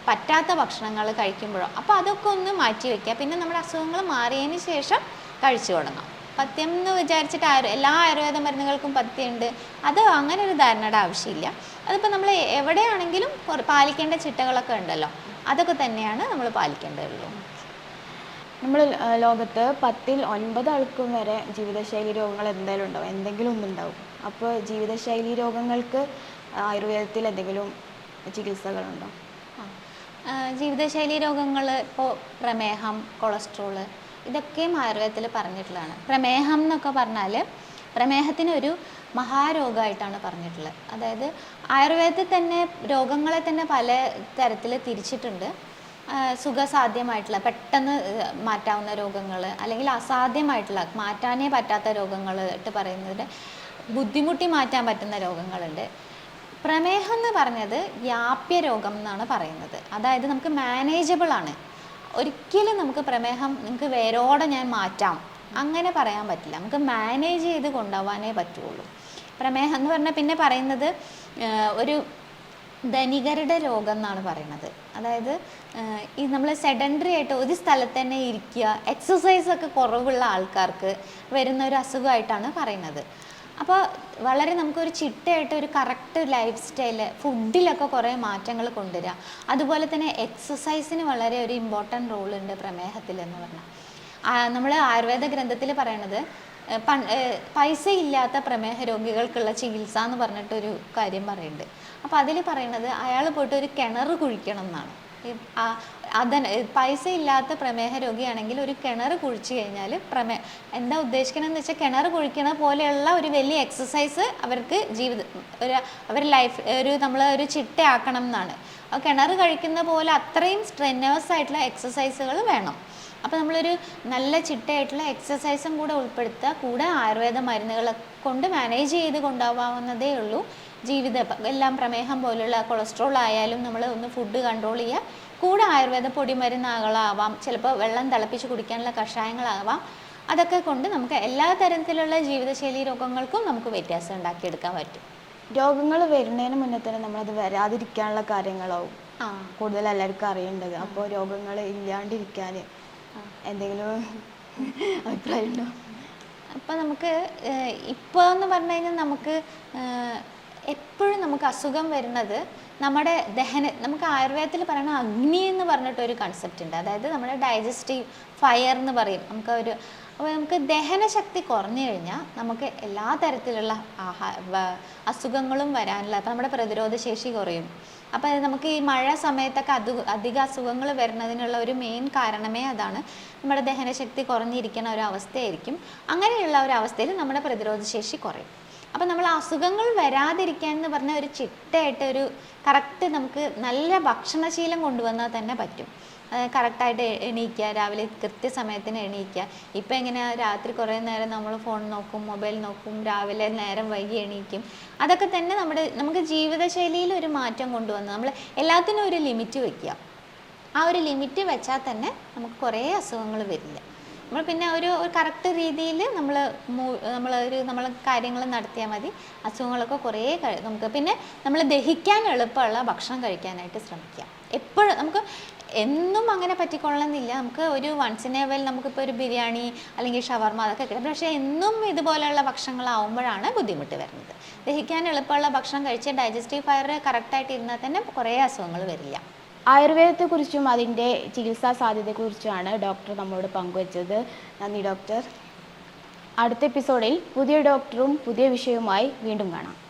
പറ്റാത്ത ഭക്ഷണങ്ങൾ കഴിക്കുമ്പോഴോ അപ്പോൾ അതൊക്കെ ഒന്ന് മാറ്റി വയ്ക്കുക പിന്നെ നമ്മുടെ അസുഖങ്ങൾ മാറിയതിന് ശേഷം കഴിച്ചു തുടങ്ങാം. പഥ്യം എന്ന് വിചാരിച്ചിട്ട് ആയുർ എല്ലാ ആയുർവേദ മരുന്നുകൾക്കും പഥ്യമുണ്ട്. അത് അങ്ങനെ ഒരു ധാരണയുടെ ആവശ്യമില്ല. അതിപ്പോൾ നമ്മൾ എവിടെയാണെങ്കിലും പാലിക്കേണ്ട ചിട്ടകളൊക്കെ ഉണ്ടല്ലോ. അതൊക്കെ തന്നെയാണ് നമ്മൾ പാലിക്കേണ്ടതുള്ളൂ. നമ്മൾ ലോകത്ത് പത്തിൽ ഒൻപത് ആൾക്കും വരെ ജീവിതശൈലി രോഗങ്ങൾ എന്തായാലും ഉണ്ടാവും. എന്തെങ്കിലും ഒന്നുണ്ടാവും അപ്പോൾ ജീവിതശൈലി രോഗങ്ങൾക്ക് ആയുർവേദത്തിൽ എന്തെങ്കിലും ചികിത്സകളുണ്ടോ? ജീവിതശൈലി രോഗങ്ങൾ ഇപ്പോൾ പ്രമേഹം കൊളസ്ട്രോൾ ഇതൊക്കെയും ആയുർവേദത്തിൽ പറഞ്ഞിട്ടുള്ളതാണ്. പ്രമേഹം എന്നൊക്കെ പറഞ്ഞാൽ പ്രമേഹത്തിന് ഒരു മഹാരോഗമായിട്ടാണ് പറഞ്ഞിട്ടുള്ളത്. അതായത് ആയുർവേദത്തിൽ തന്നെ രോഗങ്ങളെ തന്നെ പല തരത്തിൽ തിരിച്ചിട്ടുണ്ട്. സുഖസാധ്യമായിട്ടുള്ള പെട്ടെന്ന് മാറ്റാവുന്ന രോഗങ്ങൾ അല്ലെങ്കിൽ അസാധ്യമായിട്ടുള്ള മാറ്റാനേ പറ്റാത്ത രോഗങ്ങൾ ഇട്ട് പറയുന്നതിന് ബുദ്ധിമുട്ടി മാറ്റാൻ പറ്റുന്ന രോഗങ്ങളുണ്ട്. പ്രമേഹം എന്ന് പറഞ്ഞത് വ്യാപ്യ രോഗം എന്നാണ് പറയുന്നത്. അതായത് നമുക്ക് മാനേജബിൾ ആണ്. ഒരിക്കലും നമുക്ക് പ്രമേഹം നിങ്ങൾക്ക് വേരോടെ ഞാൻ മാറ്റാം. അങ്ങനെ പറയാൻ പറ്റില്ല. നമുക്ക് മാനേജ് ചെയ്ത് കൊണ്ടുപോകാനേ പറ്റുള്ളൂ. പ്രമേഹം എന്ന് പറഞ്ഞാൽ പിന്നെ പറയുന്നത് ഒരു ധനികരുടെ രോഗം എന്നാണ് പറയുന്നത്. അതായത് ഈ നമ്മൾ സെഡൻഡറി ആയിട്ട് ഒരു സ്ഥലത്ത് തന്നെ ഇരിക്കുക എക്സസൈസ് ഒക്കെ കുറവുള്ള ആൾക്കാർക്ക് വരുന്ന ഒരു അസുഖമായിട്ടാണ് പറയുന്നത്. അപ്പോൾ വളരെ നമുക്കൊരു ചിട്ടയായിട്ട് ഒരു കറക്റ്റ് ലൈഫ് സ്റ്റൈൽ ഫുഡിലൊക്കെ കുറേ മാറ്റങ്ങൾ കൊണ്ടുവരിക അതുപോലെ തന്നെ എക്സസൈസിന് വളരെ ഒരു ഇമ്പോർട്ടന്റ് റോൾ ഉണ്ട് പ്രമേഹത്തിൽ എന്ന് പറഞ്ഞാൽ നമ്മൾ ആയുർവേദ ഗ്രന്ഥത്തിൽ പറയണത് പൈസ ഇല്ലാത്ത പ്രമേഹ രോഗികൾക്കുള്ള ചികിത്സ എന്ന് പറഞ്ഞിട്ടൊരു കാര്യം പറയുന്നുണ്ട് അപ്പോൾ അതിൽ പറയണത് അയാൾ പോയിട്ട് ഒരു കിണർ കുഴിക്കണം എന്നാണ് അതന്നെ പൈസ ഇല്ലാത്ത പ്രമേഹ രോഗിയാണെങ്കിൽ ഒരു കിണർ കുഴിച്ചു കഴിഞ്ഞാൽ പ്രമേ എന്താ ഉദ്ദേശിക്കണമെന്ന് വെച്ചാൽ കിണർ കുഴിക്കണ പോലെയുള്ള ഒരു വലിയ എക്സസൈസ് അവർക്ക് ജീവിത ഒരു അവർ ലൈഫ് ഒരു നമ്മൾ ഒരു ചിട്ടയാക്കണം എന്നാണ്. അപ്പോൾ കിണർ കഴിക്കുന്ന പോലെ അത്രയും സ്ട്രെന്നേഴ്സ് ആയിട്ടുള്ള എക്സസൈസുകൾ വേണം. അപ്പോൾ നമ്മളൊരു നല്ല ചിട്ടയായിട്ടുള്ള എക്സസൈസും കൂടെ ഉൾപ്പെടുത്തുക കൂടെ ആയുർവേദ മരുന്നുകളെ കൊണ്ട് മാനേജ് ചെയ്ത് കൊണ്ടുപോകാവുന്നതേ ഉള്ളൂ. ജീവിത എല്ലാം പ്രമേഹം പോലുള്ള കൊളസ്ട്രോൾ ആയാലും നമ്മൾ ഒന്ന് ഫുഡ് കൺട്രോൾ ചെയ്യുക. കൂടെ ആയുർവേദ പൊടിമരുന്നുകളാവാം ചിലപ്പോൾ വെള്ളം തിളപ്പിച്ച് കുടിക്കാനുള്ള കഷായങ്ങളാവാം. അതൊക്കെ കൊണ്ട് നമുക്ക് എല്ലാ തരത്തിലുള്ള ജീവിതശൈലി രോഗങ്ങൾക്കും നമുക്ക് വ്യത്യാസം ഉണ്ടാക്കിയെടുക്കാൻ പറ്റും. രോഗങ്ങൾ വരുന്നതിന് മുന്നേ തന്നെ നമ്മളത് വരാതിരിക്കാനുള്ള കാര്യങ്ങളാവും. ആ. കൂടുതൽ എല്ലാവർക്കും അറിയേണ്ടത്. അപ്പോൾ രോഗങ്ങൾ ഇല്ലാണ്ടിരിക്കാൻ എന്തെങ്കിലും അഭിപ്രായം ഉണ്ടോ? അപ്പം നമുക്ക് ഇപ്പോൾ എന്ന് പറഞ്ഞു കഴിഞ്ഞാൽ നമുക്ക് എപ്പോഴും നമുക്ക് അസുഖം വരുന്നത് നമ്മുടെ ദഹന നമുക്ക് ആയുർവേദത്തിൽ പറയുന്ന അഗ്നി എന്ന് പറഞ്ഞിട്ടൊരു കൺസെപ്റ്റ് ഉണ്ട്. അതായത് നമ്മുടെ ഡൈജസ്റ്റീവ് ഫയർ എന്ന് പറയും. നമുക്ക് ഒരു അപ്പോൾ നമുക്ക് ദഹനശക്തി കുറഞ്ഞു കഴിഞ്ഞാൽ നമുക്ക് എല്ലാ തരത്തിലുള്ള ആഹാ അസുഖങ്ങളും വരാനുള്ള അപ്പോൾ നമ്മുടെ പ്രതിരോധ ശേഷി കുറയും. അപ്പോൾ നമുക്ക് ഈ മഴ സമയത്തൊക്കെ അത് അധിക അസുഖങ്ങൾ വരുന്നതിനുള്ള ഒരു മെയിൻ കാരണമേ അതാണ്. നമ്മുടെ ദഹനശക്തി കുറഞ്ഞിരിക്കുന്ന ഒരു അവസ്ഥയായിരിക്കും. അങ്ങനെയുള്ള ഒരു അവസ്ഥയിൽ നമ്മുടെ പ്രതിരോധ ശേഷി കുറയും. അപ്പോൾ നമ്മൾ അസുഖങ്ങൾ വരാതിരിക്കാൻ എന്ന് പറഞ്ഞ ഒരു ചിട്ടയായിട്ട് ഒരു കറക്റ്റ് നമുക്ക് നല്ല ഭക്ഷണശീലം കൊണ്ടുവന്നാൽ തന്നെ പറ്റും. കറക്റ്റായിട്ട് എണീക്കുക രാവിലെ കൃത്യസമയത്തിന് എണീക്കുക. ഇപ്പം എങ്ങനെയാ? രാത്രി കുറേ നേരം നമ്മൾ ഫോൺ നോക്കും മൊബൈൽ നോക്കും രാവിലെ നേരം വൈകി എണീക്കും. അതൊക്കെ തന്നെ നമ്മുടെ നമുക്ക് ജീവിതശൈലിയിൽ ഒരു മാറ്റം കൊണ്ടുവന്ന് നമ്മൾ എല്ലാത്തിനും ഒരു ലിമിറ്റ് വയ്ക്കുക ആ ഒരു ലിമിറ്റ് വെച്ചാൽ തന്നെ നമുക്ക് കുറേ അസുഖങ്ങൾ വരില്ല. നമ്മൾ പിന്നെ ഒരു കറക്റ്റ് രീതിയിൽ നമ്മൾ നമ്മൾ ഒരു നമ്മൾ കാര്യങ്ങൾ നടത്തിയാൽ മതി. അസുഖങ്ങളൊക്കെ കുറേ നമുക്ക് പിന്നെ നമ്മൾ ദഹിക്കാൻ എളുപ്പമുള്ള ഭക്ഷണം കഴിക്കാനായിട്ട് ശ്രമിക്കുക. എപ്പോഴും നമുക്ക് എന്നും അങ്ങനെ പറ്റിക്കൊള്ളണമെന്നില്ല. നമുക്ക് ഒരു വൺസ് ഇൻ എ വെൽ നമുക്കിപ്പോൾ ഒരു ബിരിയാണി അല്ലെങ്കിൽ ഷവർമ അതൊക്കെ കിട്ടും പക്ഷേ എന്നും ഇതുപോലെയുള്ള ഭക്ഷണങ്ങളാവുമ്പോഴാണ് ബുദ്ധിമുട്ട് വരുന്നത്. ദഹിക്കാൻ എളുപ്പമുള്ള ഭക്ഷണം കഴിച്ച് ഡൈജസ്റ്റീവ് ഫയർ കറക്റ്റായിട്ട് ഇരുന്നാൽ തന്നെ കുറേ അസുഖങ്ങൾ വരില്ല. ആയുർവേദത്തെക്കുറിച്ചും അതിന്റെ ചികിത്സാ സാധ്യതയെക്കുറിച്ചുമാണ് ഡോക്ടർ നമ്മളോട് പങ്കുവച്ചത്. നന്ദി ഡോക്ടർ. അടുത്ത എപ്പിസോഡിൽ പുതിയ ഡോക്ടറും പുതിയ വിഷയവുമായി വീണ്ടും കാണാം.